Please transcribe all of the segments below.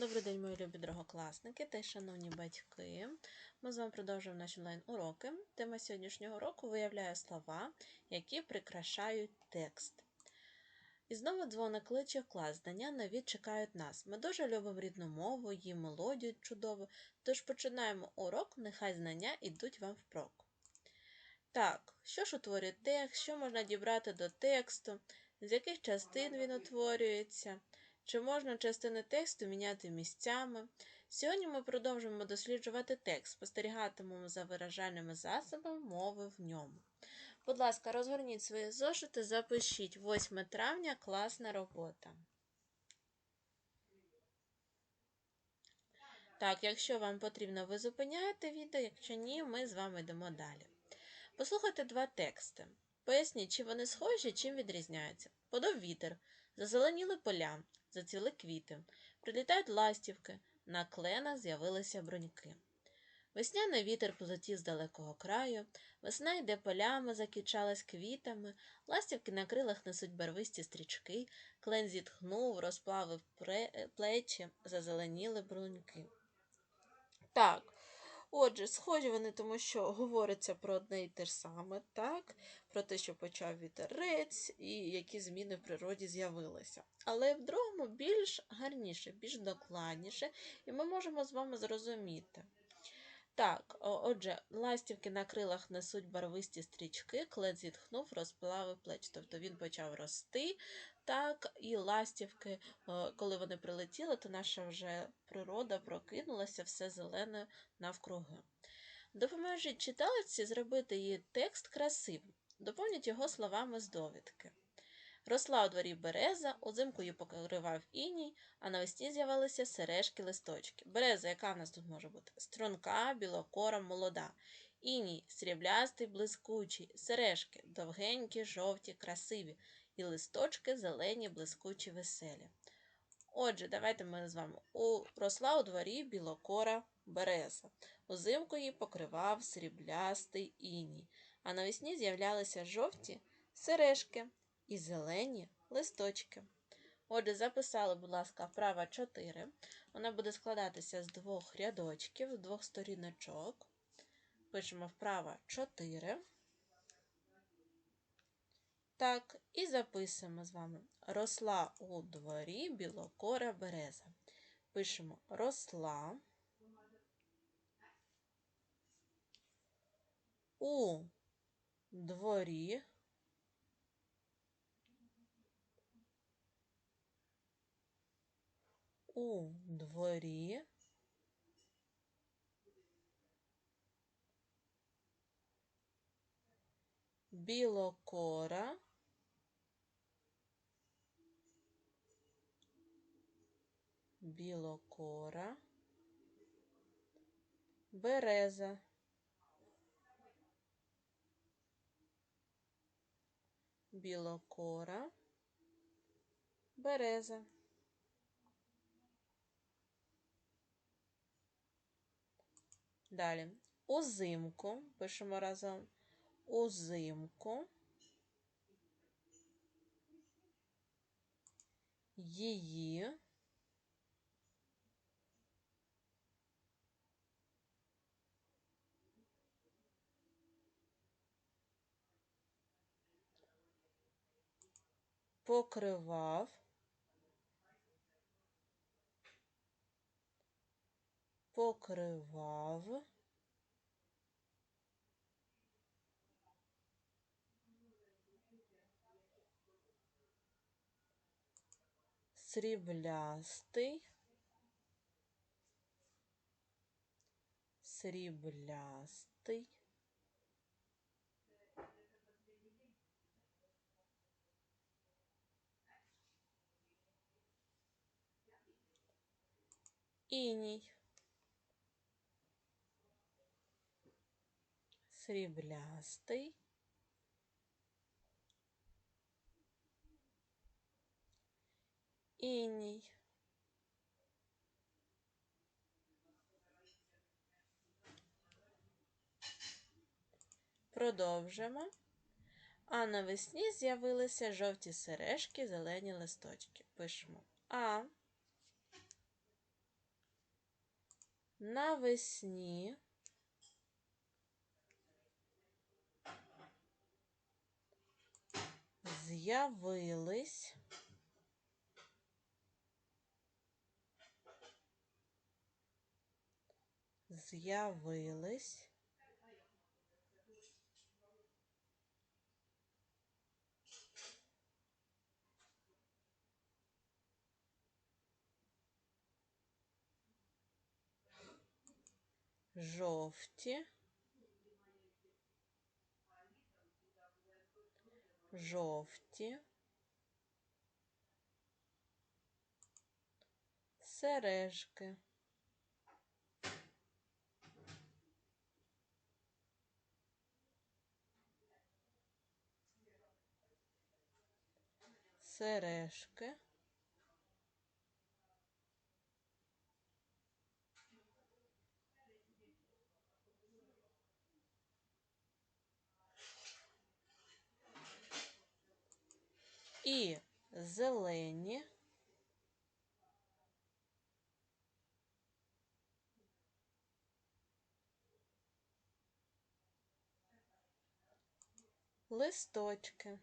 Добрий день, мої любі другокласники та й шановні батьки. Ми з вами продовжуємо наші онлайн-уроки. Тема сьогоднішнього уроку виявляє слова, які прикрашають текст. І знову дзвоник кличе в клас. Знання нові чекають нас. Ми дуже любимо рідну мову, її мелодію чудову. Тож починаємо урок, нехай знання йдуть вам впрок. Так, що ж утворює текст, що можна дібрати до тексту, з яких частин він утворюється. Чи можна частини тексту міняти місцями? Сьогодні ми продовжуємо досліджувати текст, спостерігатимемо за виражальними засобами мови в ньому. Будь ласка, розгорніть свої зошити, запишіть 8 травня класна робота. Так, якщо вам потрібно, ви зупиняєте відео, якщо ні, ми з вами йдемо далі. Послухайте два тексти. Поясніть, чи вони схожі, чим відрізняються. Подав вітер, зазеленіли поля, зацвіли квіти, прилітають ластівки, на кленах з'явилися бруньки. Весняний вітер позатів з далекого краю, весна йде полями, закічалась квітами, ластівки на крилах несуть барвисті стрічки, клен зітхнув, розплавив плечі, зазеленіли бруньки. Так, Отже, схожі вони, тому що говориться про одне і те ж саме, так, про те, що почав вітерець і які зміни в природі з'явилися. Але в другому більш гарніше, більш докладніше, і ми можемо з вами зрозуміти. Так, отже, ластівки на крилах несуть барвисті стрічки, клет зітхнув, розплавив плеч. Тобто він почав рости, так, і ластівки, коли вони прилетіли, то наша вже природа прокинулася, все зелене навкруги. Допоможіть читалиці зробити її текст красивим, доповніть його словами з довідки. Росла у дворі береза, узимку її покривав іній, а навесні з'явилися сережки листочки. Береза, яка в нас тут може бути? Струнка, білокора, молода. Іній сріблястий, блискучий, сережки довгенькі, жовті, красиві, і листочки зелені, блискучі, веселі. Отже, давайте ми з вами у... росла у дворі білокора береза. Узимку її покривав сріблястий іній, а навесні з'являлися жовті сережки і зелені листочки. Отже, записали, будь ласка, вправа 4. Вона буде складатися з двох рядочків, з двох сторіночок. Пишемо вправа 4. Так, і записуємо з вами. Росла у дворі білокора береза. Пишемо росла. У дворі у дворі. Білокора. Білокора. Береза. Білокора. Береза Далі. Узимку. Пишемо разом узимку. Її. Покривав. Покривав. Сріблястий. Сріблястий. Іній. Сріблястий. Іній. Продовжимо. А навесні з'явилися жовті сережки, зелені листочки. Пишемо А. навесні з'явились. З'явились. Жовті жовті сережки сережки і зелені листочки.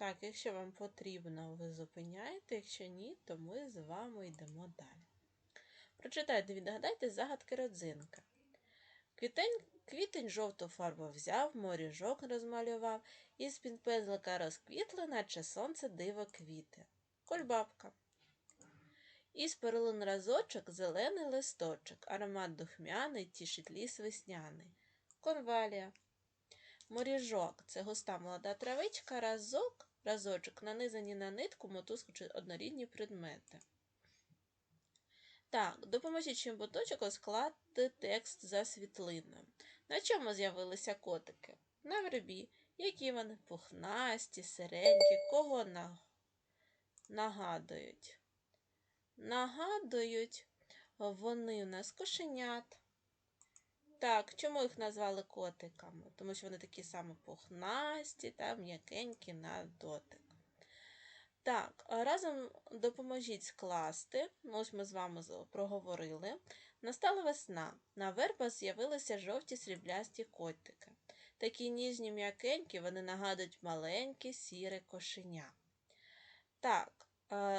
Так, якщо вам потрібно, ви зупиняєте, якщо ні, то ми з вами йдемо далі. Прочитайте, відгадайте загадки родзинка. Квітень, квітень жовту фарбу взяв, моріжок розмалював, і з-під пензлика розквітли, наче сонце диво квіти. Кольбабка. Із перлин разочок зелений листочок, аромат духмяний, тішить ліс весняний. Конвалія. Моріжок це густа молода травичка, разок, разочок, нанизані на нитку, мотузку чи однорідні предмети. Так, допоможіть чимботочок скласти текст за світлиною. На чому з'явилися котики? На вербі. Які вони пухнасті, сиренькі, кого на... нагадують? Нагадують вони у нас кошенят. Так, чому їх назвали котиками? Тому що вони такі самі пухнасті та м'якенькі на дотик. Так, разом допоможіть скласти. Ось ми з вами проговорили. Настала весна. На вербах з'явилися жовті сріблясті котики. Такі ніжні м'якенькі, вони нагадують маленькі сіре кошеня. Так,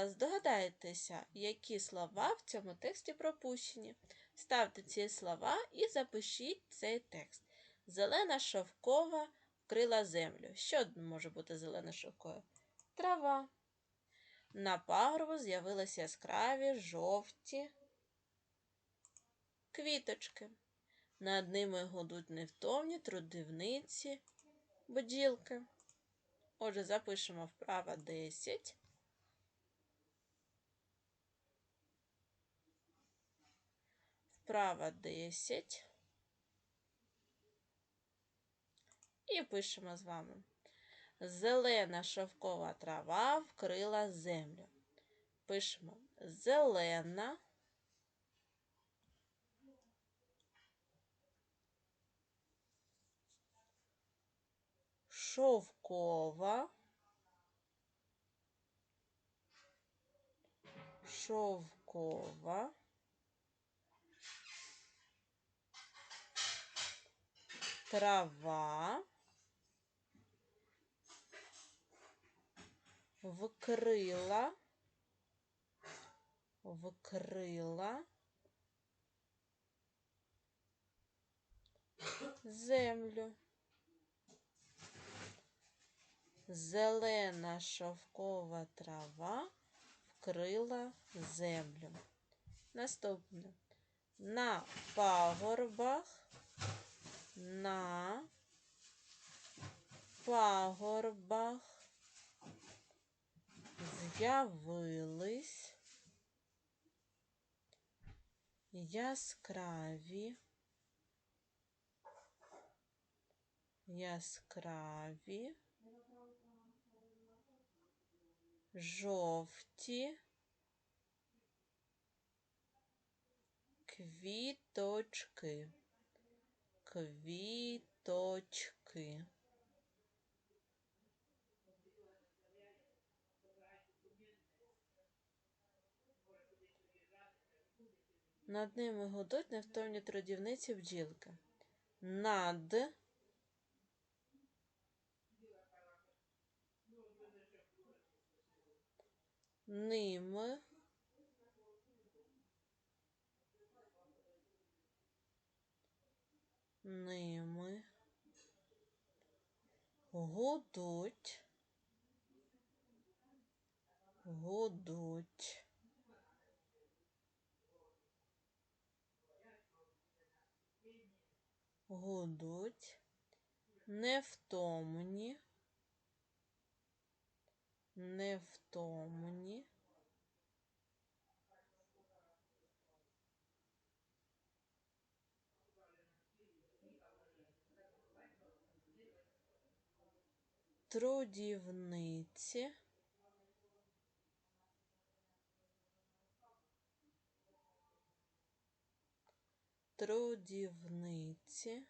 здогадайтеся, які слова в цьому тексті пропущені. Ставте ці слова і запишіть цей текст. Зелена шовкова вкрила землю. Що може бути зелена шовкова? Трава. На пагорбу з'явилися яскраві жовті квіточки. Над ними гудуть невтомні трудівниці, бджілки. Отже, запишемо вправа 10. Вправа 10. І пишемо з вами. Зелена шовкова трава вкрила землю. Пишемо зелена. Шовкова. Шовкова. Трава. вкрила, вкрила землю. Зелена шовкова трава вкрила землю. Наступне. На пагорбах, на пагорбах з'явились яскраві, яскраві, жовті Квіточки. Квіточки. Над ними гудуть невтомні трудівниці бджілки. Над ними ними гудуть гудуть гудуть невтомні невтомні трудівниці. Трудівниці.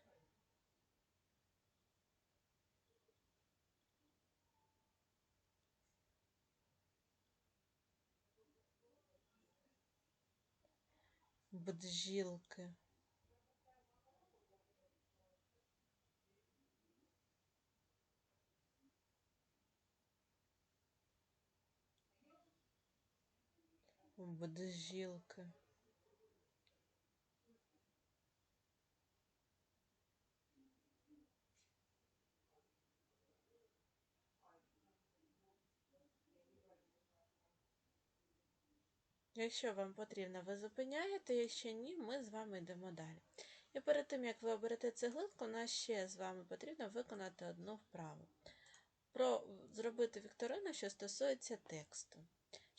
Бджілки бджілки Якщо вам потрібно, ви зупиняєте, якщо ні, ми з вами йдемо далі. І перед тим, як ви оберете цеглинку, нам ще з вами потрібно виконати одну вправу. Про зробити вікторину, що стосується тексту.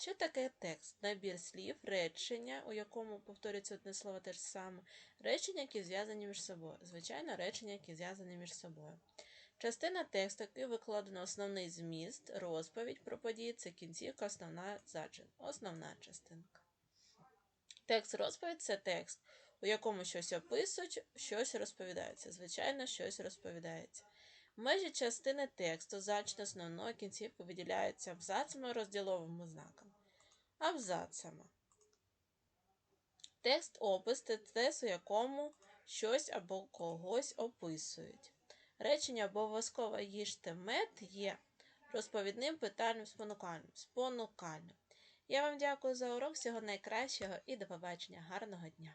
Що таке текст? Набір слів, речення, у якому повторюється одне слово те ж саме, речення, які зв'язані між собою. Звичайно, речення, які зв'язані між собою. Частина тексту, який викладено основний зміст, розповідь про події, це кінцівка, основна зачин, основна частинка. Текст розповідь це текст, у якому щось описують, щось розповідається. Звичайно, щось розповідається. Межі частини тексту зачин основної кінцівки виділяються абзацами розділовими знаками. Абзацами. Текст опис це текст, у якому щось або когось описують. Речення обов'язково їжте мед є розповідним питальним спонукальним. спонукальним. Я вам дякую за урок, всього найкращого і до побачення. Гарного дня!